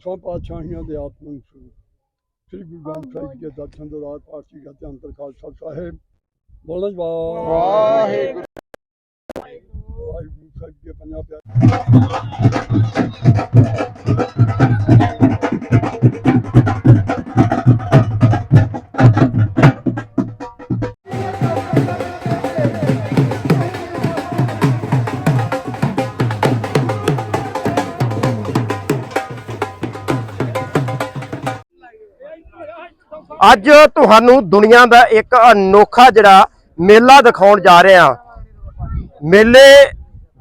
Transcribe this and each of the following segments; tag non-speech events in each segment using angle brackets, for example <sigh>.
ਦਸਾਂ ਪਾਤਸ਼ਾਹੀਆਂ ਦੇ ਆਤਮਿਕ ਸਰੂਪ ਸ੍ਰੀ ਗੁਰੂ ਗ੍ਰੰਥ ਸਾਹਿਬ ਜੀ ਦੇ ਦਰਸ਼ਨ ਦਰਾਰ ਪਾਰਸੀ ਦਾ ਅੰਤਰ ਖਾਲਸਾ ਸਾਹਿਬ ਬੋਲਣ ਵਾਹਿਗੁਰੂ। ਵਾਹਿਗੁਰੂ। ਸਾਹਿਬ ਜੀ ਪੰਜਾਹ ਪਿਆਰੇ ਅੱਜ ਤੁਹਾਨੂੰ ਦੁਨੀਆ ਦਾ ਇੱਕ ਅਨੋਖਾ ਜਿਹੜਾ ਮੇਲਾ ਦਿਖਾਉਣ ਜਾ ਰਹੇ ਹਾਂ। ਮੇਲੇ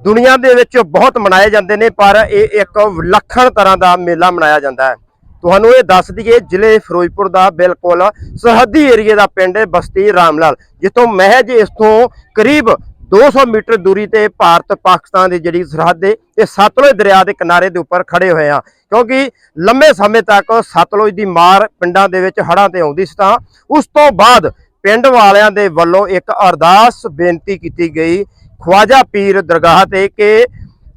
ਦੁਨੀਆ ਦੇ ਵਿੱਚ ਬਹੁਤ ਮਨਾਏ ਜਾਂਦੇ ਨੇ, ਪਰ ਇਹ ਇੱਕ ਵਿਲੱਖਣ ਤਰ੍ਹਾਂ ਦਾ ਮੇਲਾ ਮਨਾਇਆ ਜਾਂਦਾ ਹੈ। ਤੁਹਾਨੂੰ ਇਹ ਦੱਸ ਦਈਏ, ਜ਼ਿਲ੍ਹੇ ਫਿਰੋਜ਼ਪੁਰ ਦਾ ਬਿਲਕੁਲ ਸਰਹੱਦੀ ਏਰੀਏ ਦਾ ਪਿੰਡ ਬਸਤੀ ਰਾਮਲਾਲ, ਜਿੱਥੋਂ ਮਹਿਜ ਇਸ ਤੋਂ ਕਰੀਬ 200 ਮੀਟਰ ਦੂਰੀ ਤੇ ਭਾਰਤ ਪਾਕਿਸਤਾਨ ਦੀ ਜਿਹੜੀ ਸਰਹੱਦ ਦੇ ਇਹ ਸਤਲੁਜ ਦਰਿਆ ਦੇ ਕਿਨਾਰੇ ਦੇ ਉੱਪਰ ਖੜੇ ਹੋਏ ਆ। ਕਿਉਂਕਿ ਲੰਮੇ ਸਮੇਂ ਤੱਕ ਸਤਲੁਜ ਦੀ ਮਾਰ ਪਿੰਡਾਂ ਦੇ ਵਿੱਚ ਹੜ੍ਹਾਂ ਤੇ ਆਉਂਦੀ ਸੀ ਤਾਂ ਉਸ ਤੋਂ ਬਾਅਦ ਪਿੰਡ ਵਾਲਿਆਂ ਦੇ ਵੱਲੋਂ ਇੱਕ ਅਰਦਾਸ ਬੇਨਤੀ ਕੀਤੀ ਗਈ, ਖਵਾਜਾ ਪੀਰ ਦਰਗਾਹ ਤੇ ਕਿ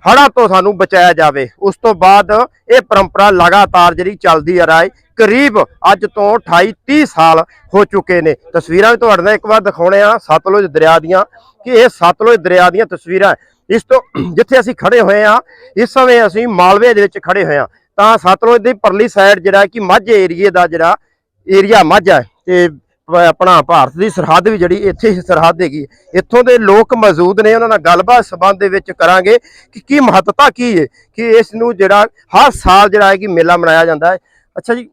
ਹੜ੍ਹਾਂ ਤੋਂ ਸਾਨੂੰ ਬਚਾਇਆ ਜਾਵੇ। ਉਸ ਤੋਂ ਬਾਅਦ ਇਹ ਪਰੰਪਰਾ ਲਗਾਤਾਰ ਜਿਹੜੀ ਚੱਲਦੀ ਆ ਰਹੀ ਕਰੀਬ ਅੱਜ ਤੋਂ 28 30 ਸਾਲ ਹੋ ਚੁੱਕੇ ਨੇ। ਤਸਵੀਰਾਂ ਵੀ ਤੁਹਾਡੇ ਨਾਲ ਇੱਕ ਵਾਰ ਦਿਖਾਉਣੇ ਆ, ਸਤਲੁਜ ਦਰਿਆ ਦੀਆਂ, ਕਿ ਇਹ ਸਤਲੁਜ ਦਰਿਆ ਦੀਆਂ ਤਸਵੀਰਾਂ ਇਸ ਤੋਂ <clears throat> ਜਿੱਥੇ ਅਸੀਂ ਖੜੇ ਹੋਏ ਆ, ਇਸ ਸਮੇਂ ਅਸੀਂ ਮਾਲਵੇ ਦੇ ਵਿੱਚ ਖੜੇ ਹੋਏ ਆ। ਤਾਂ ਸਤਲੁਜ ਦੀ ਪਰਲੀ ਸਾਈਡ ਜਿਹੜਾ ਕਿ ਮਾਝੇ ਏਰੀਏ ਦਾ ਜਿਹੜਾ ਏਰੀਆ ਮਾਝਾ ਹੈ, ਤੇ ਆਪਣਾ ਭਾਰਤ ਦੀ ਸਰਹੱਦ ਵੀ ਜਿਹੜੀ ਇੱਥੇ ਹੀ ਸਰਹੱਦ ਹੈਗੀ ਇੱਥੋਂ ਦੇ ਲੋਕ ਮੌਜੂਦ ਨੇ, ਉਹਨਾਂ ਨਾਲ ਗੱਲਬਾਤ ਸਬੰਧ ਦੇ ਵਿੱਚ ਕਰਾਂਗੇ ਕਿ ਕੀ ਮਹੱਤਤਾ ਕੀ ਹੈ, ਕਿ ਇਸ ਨੂੰ ਜਿਹੜਾ ਹਰ ਸਾਲ ਜਿਹੜਾ ਹੈ ਕਿ ਮੇਲਾ ਮਨਾਇਆ ਜਾਂਦਾ ਹੈ। ਅੱਛਾ ਜੀ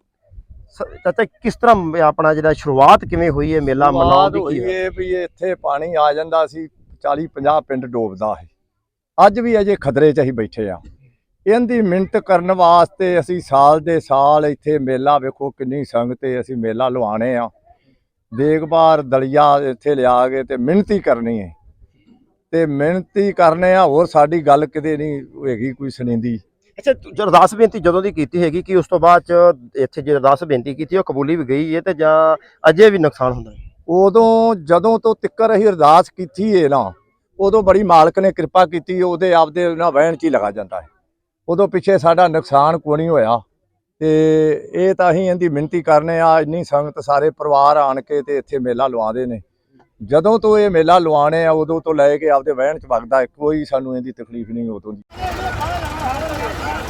ਚਾਚਾ ਕਿਸ ਤਰ੍ਹਾਂ ਆਪਣਾ ਜਿਹੜਾ ਸ਼ੁਰੂਆਤ ਕਿਵੇਂ ਹੋਈ ਹੈ ਮੇਲਾ ਮਨਾਉਣ ਦੀ ਹੋਈ ਕੀ ਹੈ? ਏ ਵੀ ਇੱਥੇ ਪਾਣੀ ਆ ਜਾਂਦਾ ਸੀ 40 50 ਪਿੰਡ ਡੋਬਦਾ ਹੈ ਅੱਜ ਵੀ ਅਜੇ ਖਤਰੇ 'ਚ ਅਸੀਂ ਬੈਠੇ ਆ ਇਹਦੀ ਮਿੰਟ ਕਰਨ ਵਾਸਤੇ ਅਸੀਂ ਸਾਲ ਦੇ ਸਾਲ ਇੱਥੇ ਮੇਲਾ ਵੇਖੋ ਕਿੰਨੀ ਸੰਗਤ ਏ ਅਸੀਂ ਮੇਲਾ ਲਵਾਣੇ ਆ ਦੇਖਬਾਰ ਦਲੀਆ ਇੱਥੇ ਲਿਆ ਕੇ ਤੇ ਮਿਹਨਤੀ ਕਰਨੀ ਹੈ ਤੇ ਮਿਹਨਤੀ ਕਰਨੇ ਆ ਹੋਰ ਸਾਡੀ ਗੱਲ ਕਿਤੇ ਨਹੀਂ ਹੈਗੀ ਕੋਈ ਸੁਣੀਂਦੀ। ਅੱਛਾ ਜੋ ਅਰਦਾਸ ਬੇਨਤੀ ਜਦੋਂ ਦੀ ਕੀਤੀ ਹੈਗੀ ਕਿ ਉਸ ਤੋਂ ਬਾਅਦ ਚ ਇੱਥੇ ਜੇ ਅਰਦਾਸ ਬੇਨਤੀ ਕੀਤੀ ਉਹ ਕਬੂਲੀ ਵੀ ਗਈ ਹੈ ਤੇ ਜਾਂ ਅਜੇ ਵੀ ਨੁਕਸਾਨ ਹੁੰਦਾ ਹੈ ਉਦੋਂ ਜਦੋਂ ਤੋਂ ਤਿੱਕਰ ਅਸੀਂ ਅਰਦਾਸ ਕੀਤੀ ਏ ਨਾ, ਉਦੋਂ ਬੜੀ ਮਾਲਕ ਨੇ ਕਿਰਪਾ ਕੀਤੀ, ਉਹਦੇ ਆਪਦੇ ਨਾ ਵਹਿਣ ਚ ਹੀ ਲਗਾ ਜਾਂਦਾ ਹੈ ਉਦੋਂ ਪਿੱਛੇ ਸਾਡਾ ਨੁਕਸਾਨ ਕੋਈ ਨਹੀਂ ਹੋਇਆ ਤੇ ਇਹ ਤਾਂ ਅਸੀਂ ਇਹਦੀ ਮਿਹਨਤੀ ਕਰਨੇ ਆ, ਇੰਨੀ ਸੰਗਤ ਸਾਰੇ ਪਰਿਵਾਰ ਆਣ ਕੇ ਤੇ ਇੱਥੇ ਮੇਲਾ ਲਵਾਉਂਦੇ ਨੇ। ਜਦੋਂ ਤੋਂ ਇਹ ਮੇਲਾ ਲਵਾਣੇ ਆ, ਉਦੋਂ ਤੋਂ ਲੈ ਕੇ ਆਪਦੇ ਵਹਿਣ ਚ ਵਗਦਾ ਕੋਈ ਸਾਨੂੰ ਇਹਦੀ ਤਕਲੀਫ ਨਹੀਂ ਉਦੋਂ ਦੀ।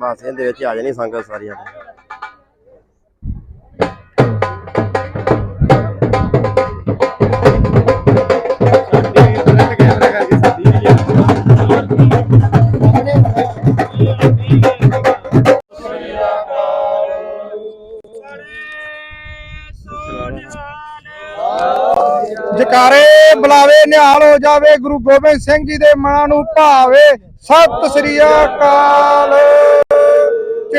ਬਸ ਇਹਦੇ ਵਿੱਚ ਆ ਜਾਣੀ ਸੰਗਤ ਸਾਰੀਆਂ ਜਕਾਰੇ ਬੁਲਾਵੇ, ਨਿਹਾਲ ਹੋ ਜਾਵੇ, ਗੁਰੂ ਗੋਬਿੰਦ ਸਿੰਘ ਜੀ ਦੇ ਮਨਾਂ ਨੂੰ ਭਾਵੇ। ਸਤਿ ਸ੍ਰੀ ਅਕਾਲ।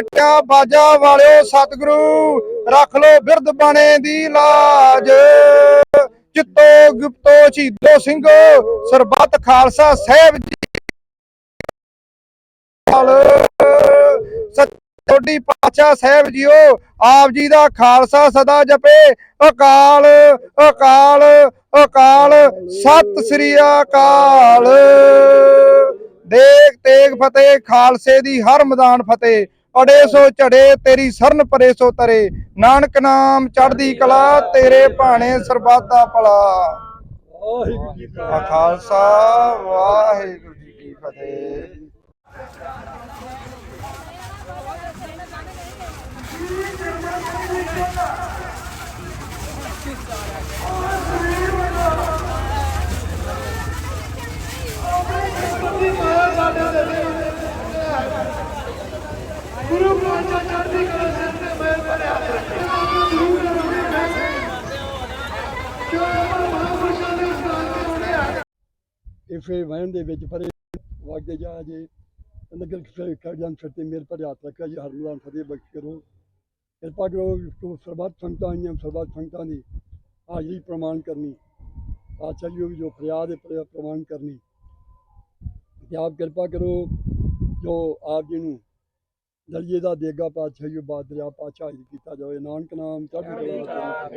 ਚਿੱਟਾ ਬਾਜਾ ਵਾਲਿਓ ਸਤਿਗੁਰੂ, ਰੱਖ ਲੋ ਬਿਰਧ ਬਾਣੇ ਦੀ ਲਾਜ। ਚਿੱਤੋ, ਗੁਪਤੋ, ਸ਼ਹੀਦੋ ਸਿੰਘੋ, ਸਰਬੱਤ ਖਾਲਸਾ ਸਾਹਿਬ ਜੀ ਸੱਚ ਪਾਤਸ਼ਾਹ ਸਾਹਿਬ ਜੀਓ, ਆਪ ਜੀ ਦਾ ਖਾਲਸਾ ਸਦਾ ਜਪੇ। ਅਕਾਲ ਅਕਾਲ ਅਕਾਲ। ਸਤਿ ਸ੍ਰੀ ਅਕਾਲ। ਦੇਖ ਤੇਗ ਫਤਿਹ, ਖਾਲਸੇ ਦੀ ਹਰ ਮੈਦਾਨ ਫਤਿਹ। ਅੜੇ ਸੋ ਝੜੇ ਤੇਰੀ ਸਰਨ ਪਰੇ ਸੋ ਤਰੇ। ਨਾਨਕ ਨਾਮ ਚੜ੍ਹਦੀ ਕਲਾ ਤੇਰੇ ਭਾਣੇ ਸਰਬੱਤ ਦਾ ਭਲਾ। ਵਾਹਿਗੁਰੂ ਜੀ ਕਾ ਖਾਲਸਾ। ਵਾਹਿਗੁਰੂ ਜੀ ਕੀ ਫਤਿਹ ਇਸੇ ਵਹਿਣ ਦੇ ਵਿੱਚ ਪਰੇ ਵਾਗੇ ਜਾ ਜੇ ਨਗਰ ਕਿਸੇ ਕਾਜਾਂ ਛੱਤੇ ਮੇਰੇ ਪਰ ਹੱਥ ਰੱਖਿਆ ਜੀ ਹਰਮਦਾਨ ਫਤਿਹ ਬਖਸ਼ ਕਰੋ। ਕਿਰਪਾ ਕਰੋ ਤੋਂ ਸਰਬੱਤ ਸੰਗਤਾਂ ਆਈਆਂ, ਸਰਬੱਤ ਸੰਗਤਾਂ ਦੀ ਹਾਜ਼ਰੀ ਪ੍ਰਮਾਣ ਕਰਨੀ। ਪਾਤਸ਼ਾਹ ਜੀ ਜੋ ਫਰਿਆਦ ਹੈ ਪ੍ਰ- ਪ੍ਰਮਾਣ ਕਰਨੀ। ਤੇ ਆਪ ਕਿਰਪਾ ਕਰੋ ਜੋ ਆਪ ਜੀ ਨੂੰ ਦਰਜੇ ਦਾ ਦੇਗਾ ਪਾਤਸ਼ਾਹ ਜੀ ਬਾਦਰਿਆ ਪਾਤਸ਼ਾਹ ਕੀਤਾ ਜਾਵੇ। ਨਾਨਕ ਨਾਮ ਚੜ੍ਹਦੀ ਕਲਾ